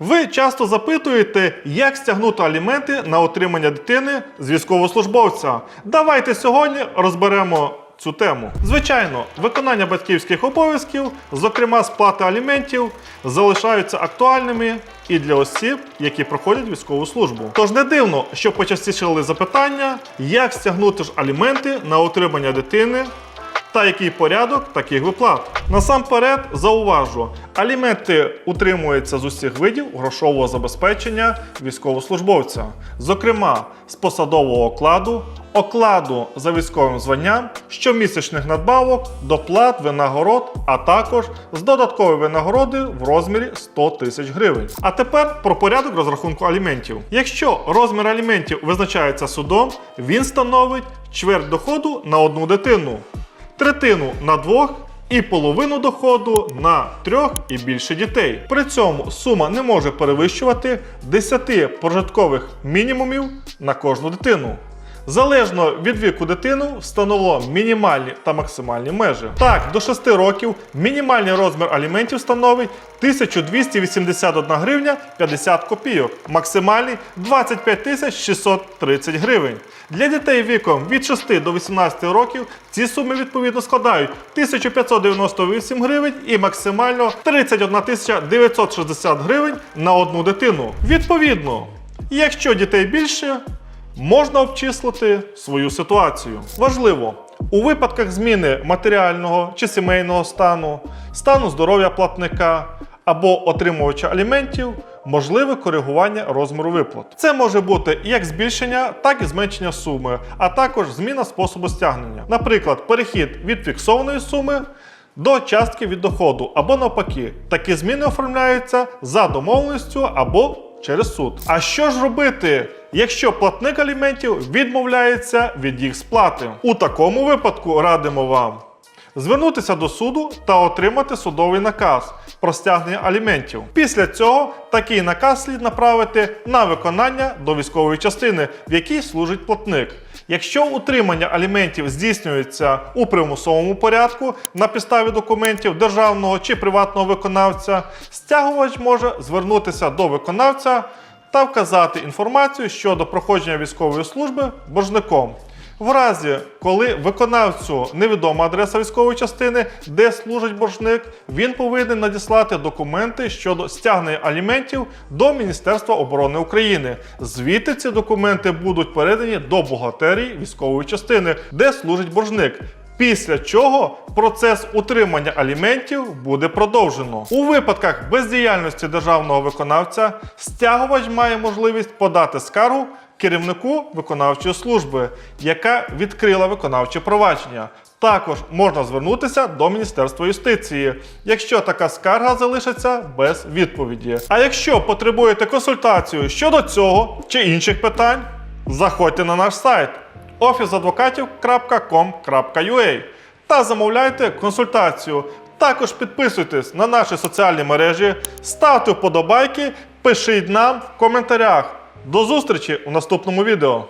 Ви часто запитуєте, як стягнути аліменти на отримання дитини з військовослужбовця. Давайте сьогодні розберемо цю тему. Звичайно, виконання батьківських обов'язків, зокрема сплата аліментів, залишаються актуальними і для осіб, які проходять військову службу. Тож не дивно, що почастішали запитання, як стягнути ж аліменти на отримання дитини та який порядок таких виплат. Насамперед зауважу, аліменти утримуються з усіх видів грошового забезпечення військовослужбовця, зокрема з посадового окладу, окладу за військовим званням, щомісячних надбавок, доплат, винагород, а також з додаткової винагороди в розмірі 100 тисяч гривень. А тепер про порядок розрахунку аліментів. Якщо розмір аліментів визначається судом, він становить чверть доходу на одну дитину третину на двох і половину доходу на трьох і більше дітей. При цьому сума не може перевищувати 10 прожиткових мінімумів на кожну дитину. Залежно від віку дитини встановлено мінімальні та максимальні межі. Так, до 6 років мінімальний розмір аліментів становить 1281 гривня 50 копійок, максимальний 25 630 гривень. Для дітей віком від 6 до 18 років ці суми відповідно складають 1598 гривень і максимально 31 960 гривень на одну дитину. Відповідно, якщо дітей більше, можна обчислити свою ситуацію. Важливо, у випадках зміни матеріального чи сімейного стану, стану здоров'я платника або отримувача аліментів, можливе коригування розміру виплат. Це може бути як збільшення, так і зменшення суми, а також зміна способу стягнення. Наприклад, перехід від фіксованої суми. До частки від доходу або навпаки, такі зміни оформляються за домовленістю або через суд. А що ж робити, якщо платник аліментів відмовляється від їх сплати? У такому випадку радимо вам звернутися до суду та отримати судовий наказ про стягнення аліментів. Після цього такий наказ слід направити на виконання до військової частини, в якій служить платник. Якщо утримання аліментів здійснюється у примусовому порядку на підставі документів державного чи приватного виконавця, стягувач може звернутися до виконавця та вказати інформацію щодо проходження військової служби боржником. В разі, коли виконавцю невідома адреса військової частини, де служить боржник, він повинен надіслати документи щодо стягнення аліментів до Міністерства оборони України. Звідти ці документи будуть передані до бухгалтерії військової частини, де служить боржник. Після чого процес утримання аліментів буде продовжено. У випадках бездіяльності державного виконавця стягувач має можливість подати скаргу керівнику виконавчої служби, яка відкрила виконавче провадження. Також можна звернутися до Міністерства юстиції, якщо така скарга залишиться без відповіді. А якщо потребуєте консультацію щодо цього чи інших питань, заходьте на наш сайт officeadvokatів.com.ua та замовляйте консультацію. Також підписуйтесь на наші соціальні мережі, ставте вподобайки, пишіть нам в коментарях. До зустрічі у наступному відео.